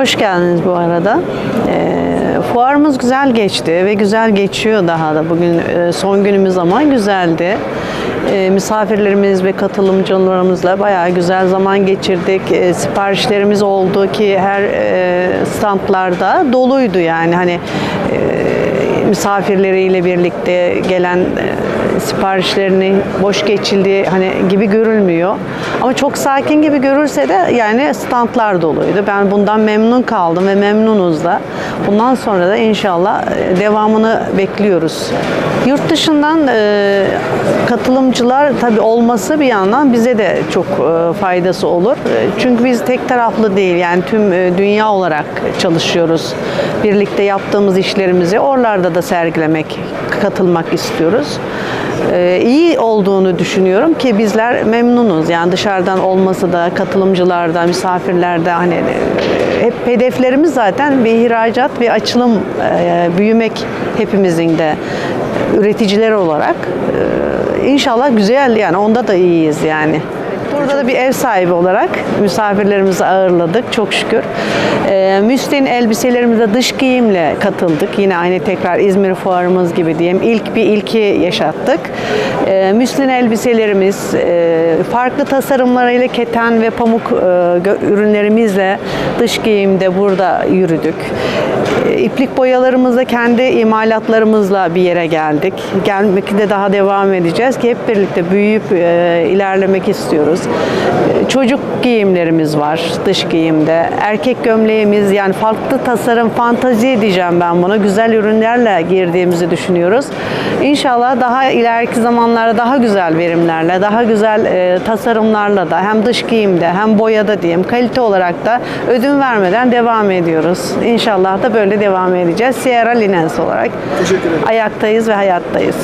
Hoş geldiniz bu arada. Ee, fuarımız güzel geçti ve güzel geçiyor daha da. Bugün e, son günümüz ama güzeldi. Ee, misafirlerimiz ve katılımcılarımızla bayağı güzel zaman geçirdik. Ee, siparişlerimiz oldu ki her e, standlarda doluydu yani hani e, misafirleriyle birlikte gelen e, siparişlerini boş geçildiği hani gibi görülmüyor. Ama çok sakin gibi görülse de yani standlar doluydu. Ben bundan memnun kaldım ve memnunuz da. Bundan sonra da inşallah e, devamını bekliyoruz. Yurt dışından e, katılımcılar tabii olması bir yandan bize de çok e, faydası olur. E, Çünkü biz tek taraflı değil yani tüm e, dünya olarak çalışıyoruz. Birlikte yaptığımız işlerimizi oralarda da sergilemek, katılmak istiyoruz. Ee, iyi olduğunu düşünüyorum ki bizler memnunuz. Yani dışarıdan olması da katılımcılarda, misafirlerde hani e, hep hedeflerimiz zaten bir ihracat, bir açılım, e, büyümek hepimizin de üreticiler olarak. Ee, İnşallah güzel yani onda da iyiyiz yani. Burada da bir ev sahibi olarak misafirlerimizi ağırladık çok şükür. Ee, Müslin elbiselerimize dış giyimle katıldık. Yine aynı tekrar İzmir fuarımız gibi diyeyim. İlk bir ilki yaşattık. Ee, Müslin elbiselerimiz e, farklı tasarımlarıyla keten ve pamuk e, ürünlerimizle dış giyimde burada yürüdük. E, İplik boyalarımızla kendi imalatlarımızla bir yere geldik. Gelmek de daha devam edeceğiz ki hep birlikte büyüyüp e, ilerlemek istiyoruz. E, Çocuk giyimlerimiz var dış giyimde. Erkek gömleğimiz yani farklı tasarım fantazi edeceğim ben buna. Güzel ürünlerle girdiğimizi düşünüyoruz. İnşallah daha ileriki zamanlarda daha güzel verimlerle, daha güzel e, tasarımlarla da hem dış giyimde hem boyada diyeyim kalite olarak da ödün vermeden devam ediyoruz. İnşallah da böyle devam edeceğiz. Sierra Linens olarak Teşekkür ederim. ayaktayız ve hayattayız.